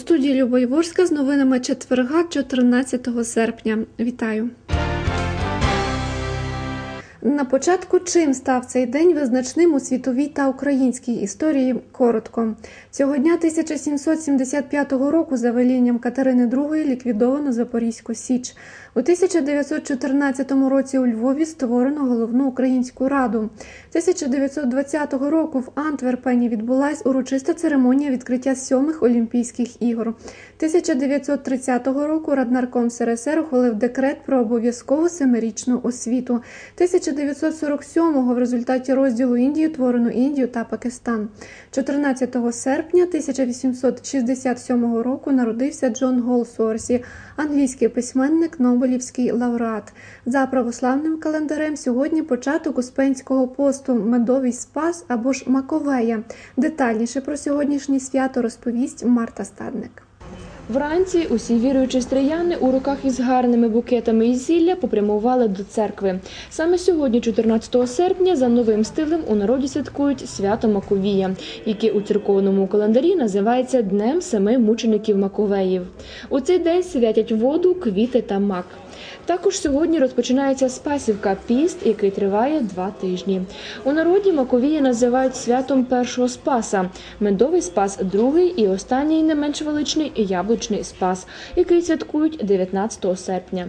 студії Люба Єворська з новинами четверга, 14 серпня. Вітаю. На початку чим став цей день визначним у світовій та українській історії коротко. Цього дня 1775 року за велінням Катерини II ліквідовано Запорізьку Січ. У 1914 році у Львові створено головну українську раду. 1920 року в Антверпені відбулась урочиста церемонія відкриття сьомих Олімпійських ігор. 1930 року Раднарком СРСР ухвалив декрет про обов'язкову семирічну освіту. 1947-го в результаті розділу Індії творено Індію та Пакистан. 14 серпня 1867 року народився Джон Голсуорсі, англійський письменник, Нобелівський лауреат. За православним календарем сьогодні початок Успенського посту, медовий спас або ж Маковея. Детальніше про сьогоднішнє свято розповість Марта Стадник. Вранці усі віруючі стріяни у руках із гарними букетами і зілля попрямували до церкви. Саме сьогодні, 14 серпня, за новим стилем у народі святкують свято Маковія, яке у церковному календарі називається Днем семи мучеників Маковеїв. У цей день святять воду, квіти та мак. Також сьогодні розпочинається Спасівка піст, який триває два тижні. У народі Маковія називають святом першого спаса, медовий спас другий і останній не менш величний яблучний спас, який святкують 19 серпня.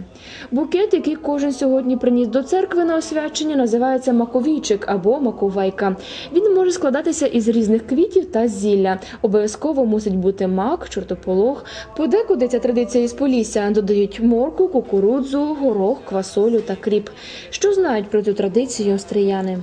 Букет, який кожен сьогодні приніс до церкви на освячення, називається маковійчик або маковейка. Він може складатися із різних квітів та зілля. Обов'язково мусить бути мак, чортополох. Подекуди ця традиція із Полісся додають морку, кукурудзу горох, квасолю та кріп. Що знають про цю традицію острияни?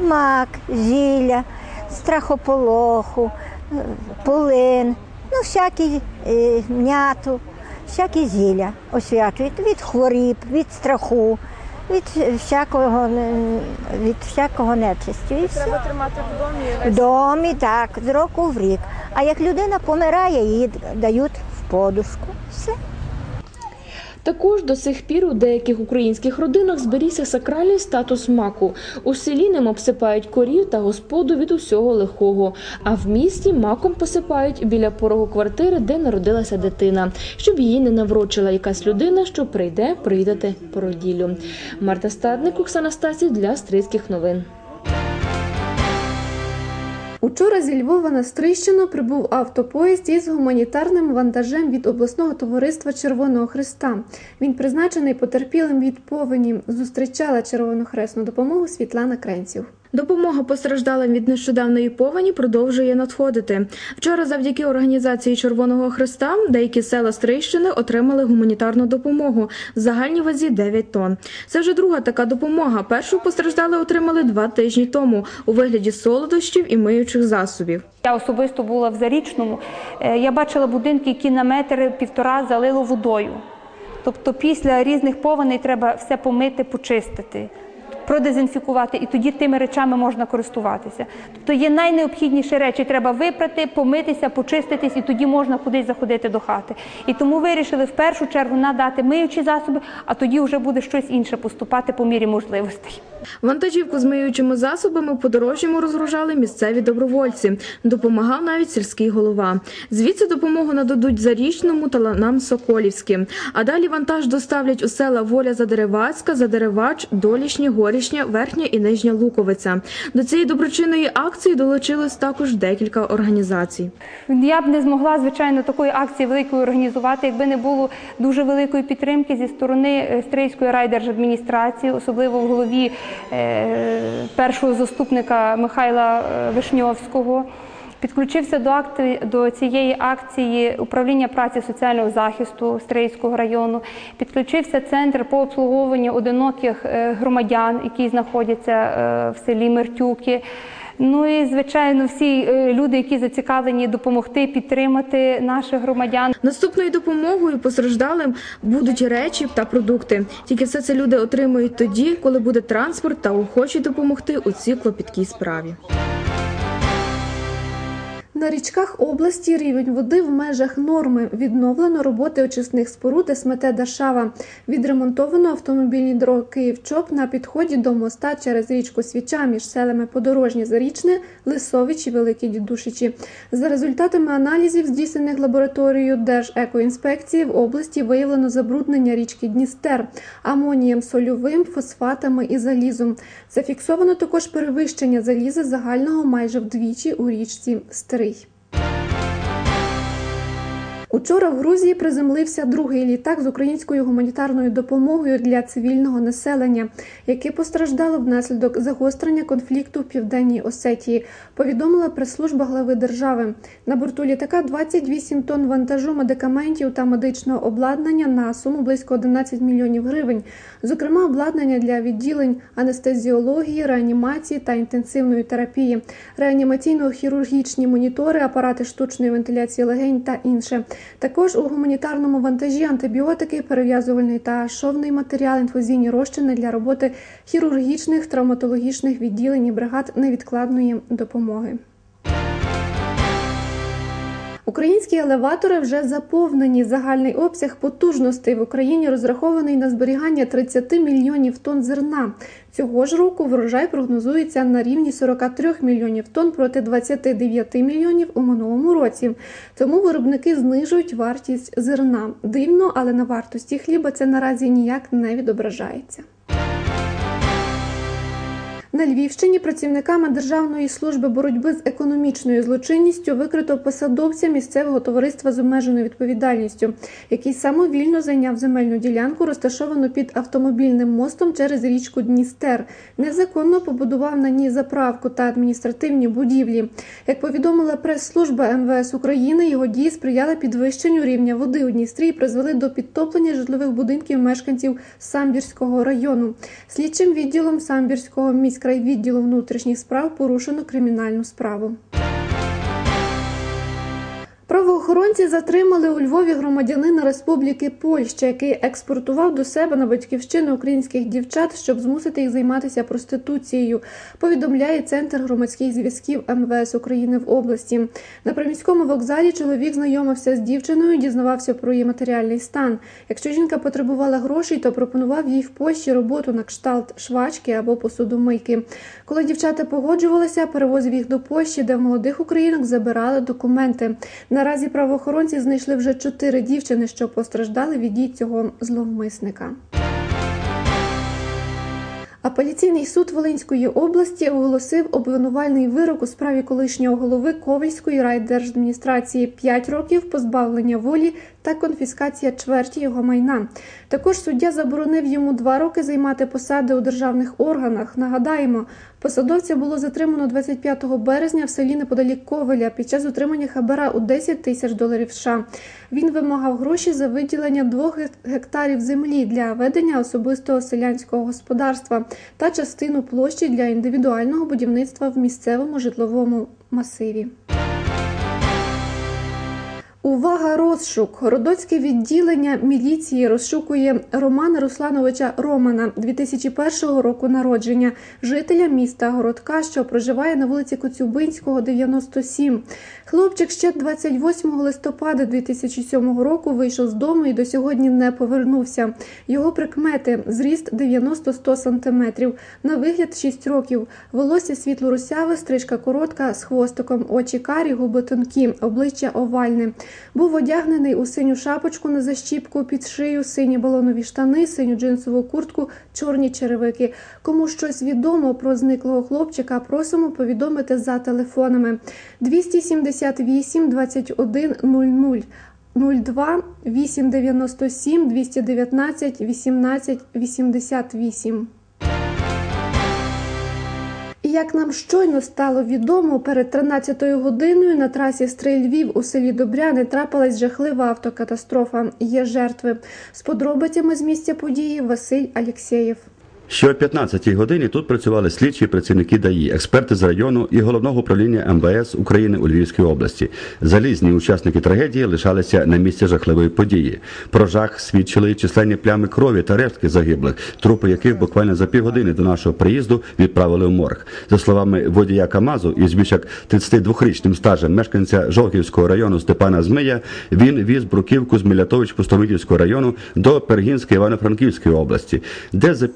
Мак, зілля, страхополоху, е, полин, ну всякі е, м'яту, всякі зілля освячують від хворіб, від страху, від всякого, від всякого нечисті. І. Треба тримати в домі. В домі, так, з року в рік. А як людина помирає, її дають в подушку. Все. Також до сих пір у деяких українських родинах зберігся сакральний статус маку. У селі ним обсипають корів та господу від усього лихого. А в місті маком посипають біля порогу квартири, де народилася дитина, щоб її не наврочила якась людина, що прийде привідати породіллю. Марта Стадник, Оксана Стасів для Стрийських новин. Учора зі Львова на Стрищину прибув автопоїзд із гуманітарним вантажем від обласного товариства Червоного Христа. Він призначений потерпілим від повені. Зустрічала червонохресну допомогу Світлана Кренців. Допомога постраждалим від нещодавної повені продовжує надходити. Вчора, завдяки організації Червоного Христа, деякі села Стрийщини отримали гуманітарну допомогу в загальній вазі 9 тонн. Це вже друга така допомога. Першу постраждали отримали два тижні тому у вигляді солодощів і миючих засобів. Я особисто була в Зарічному. Е, Я бачила будинки, які на метр півтора залило водою. Тобто після різних повеней треба все помити, почистити, продезінфікувати, і тоді тими речами можна користуватися. Тобто є найнеобхідніші речі, треба випрати, помитися, почиститись, і тоді можна кудись заходити до хати. І тому вирішили в першу чергу надати миючі засоби, а тоді вже буде щось інше поступати по мірі можливостей. Вантажівку з миючими засобами подорожньому розгружали місцеві добровольці. Допомагав навіть сільський голова. Звідси допомогу нададуть Зарічному та Ланам Соколівським. А далі вантаж доставлять у села Воля Задеревацька, Задеревач, Долішні, Горішня, Верхня і Нижня Луковиця. До цієї доброчинної акції долучилось також декілька організацій. Я б не змогла, звичайно, такої акції великої організувати, якби не було дуже великої підтримки зі сторони е, Стрийської райдержадміністрації, особливо в голові першого заступника Михайла е, Вишньовського. Підключився до акції, до цієї акції управління праці соціального захисту Стрийського району. Підключився центр по обслуговуванню одиноких е, громадян, які знаходяться е, в селі Мертюки. Ну і звичайно, всі е, люди, які зацікавлені допомогти, підтримати наших громадян. Наступною допомогою постраждалим будуть речі та продукти. Тільки все це люди отримують тоді, коли буде транспорт та охочі допомогти у цій клопіткій справі. На річках області рівень води в межах норми. Відновлено роботи очисних споруд СМТ Дашава. Відремонтовано автомобільні дороги Київ-Чоп на підході до моста через річку Свіча між селами Подорожнє Зарічне, Лисович і Великі Дідушичі. За результатами аналізів, здійснених лабораторією Держекоінспекції, в області виявлено забруднення річки Дністер амонієм сольовим, фосфатами і залізом. Зафіксовано також перевищення заліза загального майже вдвічі у річці Стрий. Учора в Грузії приземлився другий літак з українською гуманітарною допомогою для цивільного населення, яке постраждало внаслідок загострення конфлікту в південній Осетії. Повідомила прес-служба глави держави. На борту літака 28 тонн вантажу медикаментів та медичного обладнання на суму близько 11 мільйонів гривень, зокрема обладнання для відділень анестезіології, реанімації та інтенсивної терапії, реанімаційно-хірургічні монітори, апарати штучної вентиляції легень та інше. Також у гуманітарному вантажі антибіотики, перев'язувальний та шовний матеріал, інфузійні розчини для роботи хірургічних, травматологічних відділень і бригад невідкладної допомоги. Українські елеватори вже заповнені. Загальний обсяг потужностей в Україні розрахований на зберігання 30 мільйонів тонн зерна. Цього ж року врожай прогнозується на рівні 43 мільйонів тонн проти 29 мільйонів у минулому році. Тому виробники знижують вартість зерна. Дивно, але на вартості хліба це наразі ніяк не відображається. На Львівщині працівниками Державної служби боротьби з економічною злочинністю викрито посадовця місцевого товариства з обмеженою відповідальністю, який самовільно зайняв земельну ділянку, розташовану під автомобільним мостом через річку Дністер. Незаконно побудував на ній заправку та адміністративні будівлі. Як повідомила прес-служба МВС України, його дії сприяли підвищенню рівня води у Дністрі і призвели до підтоплення житлових будинків мешканців Самбірського району. Слідчим відділом Самбірського міськрайвідділу відділу внутрішніх справ порушено кримінальну справу. Правоохоронці затримали у Львові громадянина Республіки Польща, який експортував до себе на батьківщину українських дівчат, щоб змусити їх займатися проституцією. Повідомляє центр громадських зв'язків МВС України в області. На приміському вокзалі чоловік знайомився з дівчиною, дізнавався про її матеріальний стан. Якщо жінка потребувала грошей, то пропонував їй в Польщі роботу на кшталт швачки або посудомийки. Коли дівчата погоджувалися, перевозив їх до Польщі, де в молодих українок забирали документи. Наразі правоохоронці знайшли вже чотири дівчини, що постраждали від дій цього зловмисника. Апеляційний суд Волинської області оголосив обвинувальний вирок у справі колишнього голови Ковальської райдержадміністрації 5 років позбавлення волі та конфіскація чверті його майна. Також суддя заборонив йому два роки займати посади у державних органах. Нагадаємо, посадовця було затримано 25 березня в селі неподалік Ковеля під час отримання хабара у 10 тисяч доларів. США. він вимагав гроші за виділення двох гектарів землі для ведення особистого селянського господарства та частину площі для індивідуального будівництва в місцевому житловому масиві. Увага, розшук! Городоцьке відділення міліції розшукує Романа Руслановича Романа 2001 року народження, жителя міста Городка, що проживає на вулиці Коцюбинського, 97. Хлопчик ще 28 листопада 2007 року вийшов з дому і до сьогодні не повернувся. Його прикмети зріст 90-100 см, на вигляд 6 років, волосся світло-русяве, стрижка коротка з хвостиком, очі карі, губи тонкі, обличчя овальне. Був одягнений у синю шапочку на защіпку під шию, сині балонові штани, синю джинсову куртку, чорні черевики. Кому щось відомо про зниклого хлопчика, просимо повідомити за телефонами 278 21 00 02 897 219 18 88. Як нам щойно стало відомо, перед 13-ю годиною на трасі Стрий-Львів у селі Добряни трапилась жахлива автокатастрофа. Є жертви. З подробицями з місця події Василь Алєксєєв. Ще о 15-й годині тут працювали слідчі працівники ДАІ, експерти з району і головного управління МВС України у Львівській області. Залізні учасники трагедії лишалися на місці жахливої події. Про жах свідчили численні плями крові та рештки загиблих, трупи яких буквально за півгодини до нашого приїзду відправили в морг. За словами водія Камазу із більш як 32-річним стажем мешканця Жовківського району Степана Змия, він віз бруківку з Мілятович Пустовитівського району до Пергінської Івано-Франківської області, де за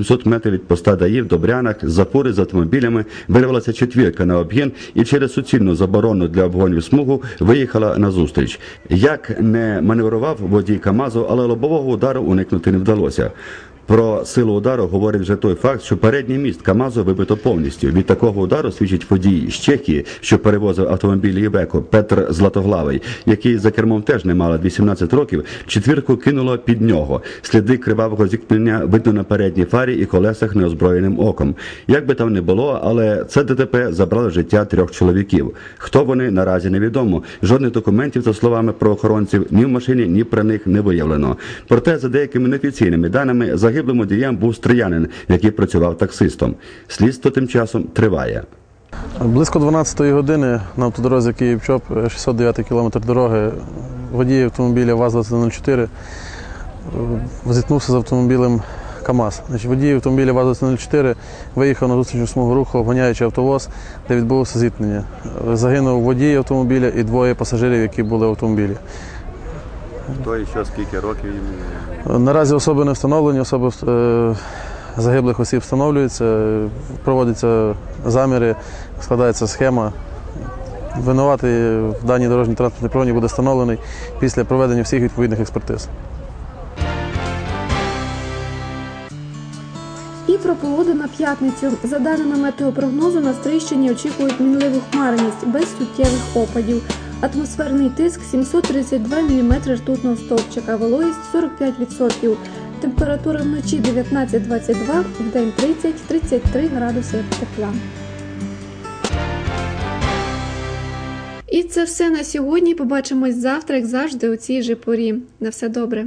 500-800 метрів від поста ДАІ в Добрянах з запори з автомобілями вирвалася четвірка на обгін і через суцільну заборону для обгонів смугу виїхала на зустріч. Як не маневрував водій Камазу, але лобового удару уникнути не вдалося. Про силу удару говорить вже той факт, що передній міст Камазу вибито повністю. Від такого удару свідчить водій з Чехії, що перевозив автомобіль Єбеко Петр Златоглавий, який за кермом теж не мала 18 років. Четвірку кинуло під нього. Сліди кривавого зіткнення видно на передній фарі і колесах неозброєним оком. Як би там не було, але це ДТП забрало життя трьох чоловіків. Хто вони наразі невідомо. Жодних документів, за словами правоохоронців, ні в машині, ні при них не виявлено. Проте, за деякими неофіційними даними, загиблим водієм був стріянин, який працював таксистом. Слідство тим часом триває. Близько 12-ї години на автодорозі Київ-Чоп, 609 кілометр дороги, водій автомобіля ВАЗ-2104 е, зіткнувся з автомобілем КАМАЗ. Водій автомобіля ВАЗ-2104 виїхав на зустрічну смугу руху, обганяючи автовоз, де відбулося зіткнення. Е, Загинув водій автомобіля і двоє пасажирів, які були в автомобілі. Хто і що, скільки років? Наразі особи не встановлені, особи е, загиблих осіб встановлюються, проводяться заміри, складається схема. Винуватий в даній дорожній транспортній пригоді буде встановлений після проведення всіх відповідних експертиз. І про погоду на п'ятницю. За даними метеопрогнозу, на Стрийщині очікують мінливу хмарність без суттєвих опадів. Атмосферний тиск 732 мм ртутного стовпчика, вологість 45%. Температура вночі 19-22, в день 30-33 градуси тепла. І це все на сьогодні. Побачимось завтра, як завжди, у цій же порі. На все добре.